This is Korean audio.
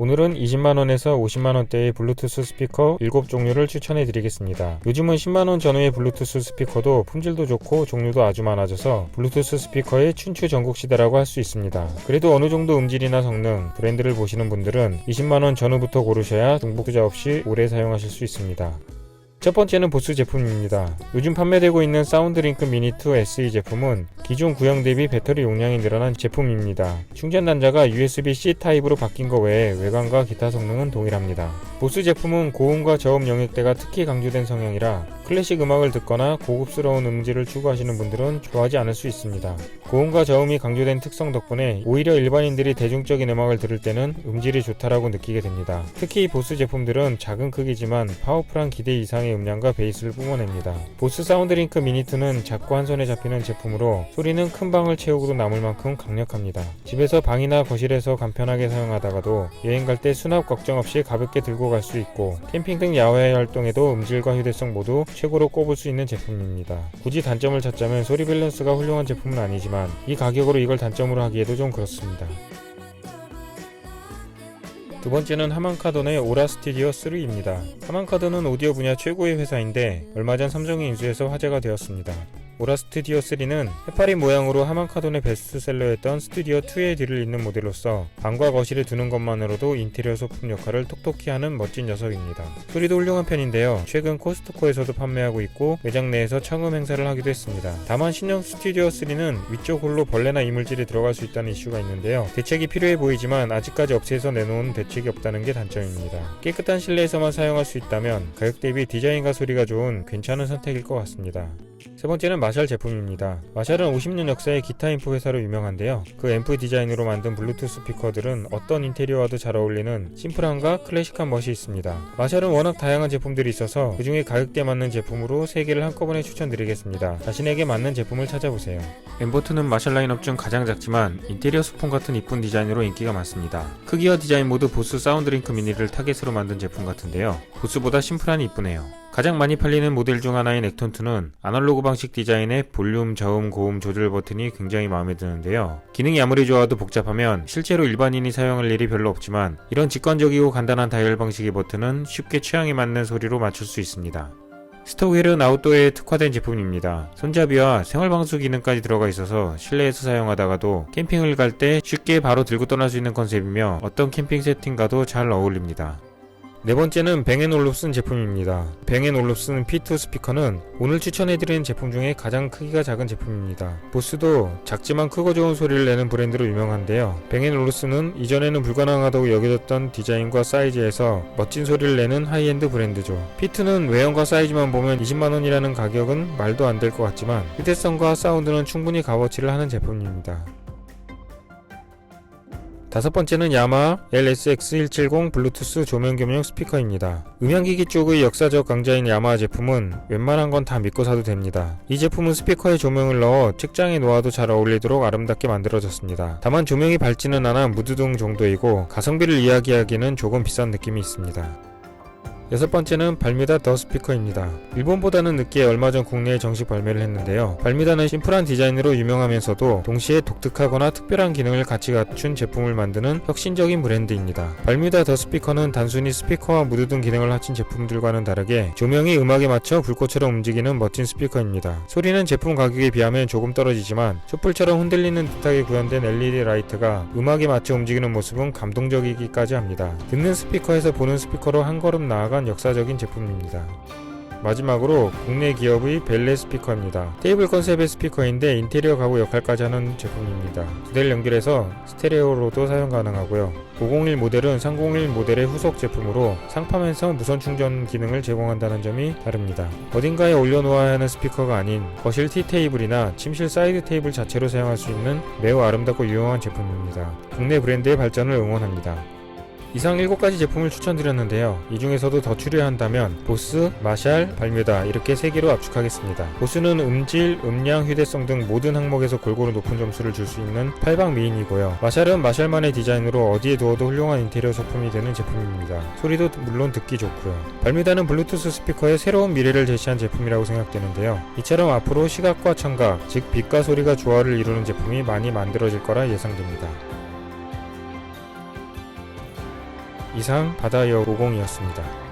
오늘은 20만원에서 50만원대의 블루투스 스피커 7종류를 추천해 드리겠습니다. 요즘은 10만원 전후의 블루투스 스피커도 품질도 좋고 종류도 아주 많아져서 블루투스 스피커의 춘추 전국 시대라고 할 수 있습니다. 그래도 어느 정도 음질이나 성능, 브랜드를 보시는 분들은 20만원 전후부터 고르셔야 중복 투자 없이 오래 사용하실 수 있습니다. 첫 번째는 보스 제품입니다. 요즘 판매되고 있는 사운드링크 미니2 SE 제품은 기존 구형 대비 배터리 용량이 늘어난 제품입니다. 충전 단자가 USB-C 타입으로 바뀐 것 외에 외관과 기타 성능은 동일합니다. 보스 제품은 고음과 저음 영역대가 특히 강조된 성향이라 클래식 음악을 듣거나 고급스러운 음질을 추구하시는 분들은 좋아하지 않을 수 있습니다. 고음과 저음이 강조된 특성 덕분에 오히려 일반인들이 대중적인 음악을 들을 때는 음질이 좋다라고 느끼게 됩니다. 특히 이 보스 제품들은 작은 크기지만 파워풀한 기대 이상의 음량과 베이스를 뿜어냅니다. 보스 사운드링크 미니2는 작고 한 손에 잡히는 제품으로 소리는 큰 방을 채우고도 남을 만큼 강력합니다. 집에서 방이나 거실에서 간편하게 사용하다가도 여행 갈 때 수납 걱정 없이 가볍게 들고 갈 수 있고 캠핑 등 야외 활동에도 음질과 휴대성 모두 최고로 꼽을 수 있는 제품입니다. 굳이 단점을 찾자면 소리 밸런스가 훌륭한 제품은 아니지만 이 가격으로 이걸 단점으로 하기에도 좀 그렇습니다. 두 번째는 하만카돈의 오라 스튜디오 3입니다. 하만카돈은 오디오 분야 최고의 회사인데 얼마 전 삼성이 인수해서 화제가 되었습니다. 오라 스튜디오 3는 해파리 모양으로 하만카돈의 베스트셀러였던 스튜디오 2의 뒤를 잇는 모델로서 방과 거실에 두는 것만으로도 인테리어 소품 역할을 톡톡히 하는 멋진 녀석입니다. 소리도 훌륭한 편인데요. 최근 코스트코에서도 판매하고 있고 매장 내에서 청음 행사를 하기도 했습니다. 다만 신형 스튜디오 3는 위쪽 홀로 벌레나 이물질이 들어갈 수 있다는 이슈가 있는데요. 대책이 필요해 보이지만 아직까지 업체에서 내놓은 대책이 없다는 게 단점입니다. 깨끗한 실내에서만 사용할 수 있다면 가격 대비 디자인과 소리가 좋은 괜찮은 선택일 것 같습니다. 세 번째는 마샬 제품입니다. 마샬은 50년 역사의 기타 앰프 회사로 유명한데요. 그 앰프 디자인으로 만든 블루투스 스피커들은 어떤 인테리어와도 잘 어울리는 심플함과 클래식한 멋이 있습니다. 마샬은 워낙 다양한 제품들이 있어서 그 중에 가격대에 맞는 제품으로 3개를 한꺼번에 추천드리겠습니다. 자신에게 맞는 제품을 찾아보세요. 엠보트는 마샬 라인업 중 가장 작지만 인테리어 소품 같은 이쁜 디자인으로 인기가 많습니다. 크기와 디자인 모두 보스 사운드링크 미니를 타겟으로 만든 제품 같은데요. 보스보다 심플하니 이쁘네요. 가장 많이 팔리는 모델 중 하나인 액톤2는 아날로그 방식 디자인의 볼륨, 저음, 고음 조절 버튼이 굉장히 마음에 드는데요. 기능이 아무리 좋아도 복잡하면 실제로 일반인이 사용할 일이 별로 없지만 이런 직관적이고 간단한 다이얼 방식의 버튼은 쉽게 취향에 맞는 소리로 맞출 수 있습니다. 스톡웰은 아웃도어에 특화된 제품입니다. 손잡이와 생활방수 기능까지 들어가 있어서 실내에서 사용하다가도 캠핑을 갈 때 쉽게 바로 들고 떠날 수 있는 컨셉이며 어떤 캠핑 세팅과도 잘 어울립니다. 네 번째는 뱅앤올룹슨 제품입니다. 뱅앤올룹슨 P2 스피커는 오늘 추천해드리는 제품 중에 가장 크기가 작은 제품입니다. 보스도 작지만 크고 좋은 소리를 내는 브랜드로 유명한데요. 뱅앤올룹슨은 이전에는 불가능하다고 여겨졌던 디자인과 사이즈에서 멋진 소리를 내는 하이엔드 브랜드죠. P2는 외형과 사이즈만 보면 20만원이라는 가격은 말도 안 될 것 같지만 휴대성과 사운드는 충분히 값어치를 하는 제품입니다. 다섯 번째는 야마 LSX170 블루투스 조명 겸용 스피커입니다. 음향기기 쪽의 역사적 강자인 야마 제품은 웬만한 건 다 믿고 사도 됩니다. 이 제품은 스피커에 조명을 넣어 책장에 놓아도 잘 어울리도록 아름답게 만들어졌습니다. 다만 조명이 밝지는 않아 무드등 정도이고 가성비를 이야기하기에는 조금 비싼 느낌이 있습니다. 여섯 번째는 발미다 더 스피커입니다. 일본보다는 늦게 얼마 전 국내에 정식 발매를 했는데요. 발미다는 심플한 디자인으로 유명하면서도 동시에 독특하거나 특별한 기능을 같이 갖춘 제품을 만드는 혁신적인 브랜드입니다. 발미다 더 스피커는 단순히 스피커와 무드 등 기능을 합친 제품들과는 다르게 조명이 음악에 맞춰 불꽃처럼 움직이는 멋진 스피커입니다. 소리는 제품 가격에 비하면 조금 떨어지지만 촛불처럼 흔들리는 듯하게 구현된 LED 라이트가 음악에 맞춰 움직이는 모습은 감동적이기까지 합니다. 듣는 스피커에서 보는 스피커로 한 걸음 나아 간 역사적인 제품입니다. 마지막으로 국내 기업의 벨레 스피커입니다. 테이블 컨셉의 스피커인데 인테리어 가구 역할까지 하는 제품입니다. 두 대를 연결해서 스테레오로도 사용 가능하고요. 501 모델은 301 모델의 후속 제품으로 상파면서 무선 충전 기능을 제공한다는 점이 다릅니다. 어딘가에 올려놓아야 하는 스피커가 아닌 거실 티 테이블이나 침실 사이드 테이블 자체로 사용할 수 있는 매우 아름답고 유용한 제품입니다. 국내 브랜드의 발전을 응원합니다. 이상 7가지 제품을 추천드렸는데요. 이 중에서도 더 추려한다면 보스, 마샬, 발뮤다 이렇게 3개로 압축하겠습니다. 보스는 음질, 음량, 휴대성 등 모든 항목에서 골고루 높은 점수를 줄 수 있는 8방 미인이고요. 마샬은 마샬만의 디자인으로 어디에 두어도 훌륭한 인테리어 소품이 되는 제품입니다. 소리도 물론 듣기 좋고요. 발뮤다는 블루투스 스피커의 새로운 미래를 제시한 제품이라고 생각되는데요. 이처럼 앞으로 시각과 청각, 즉 빛과 소리가 조화를 이루는 제품이 많이 만들어질 거라 예상됩니다. 이상 바다여 50이었습니다.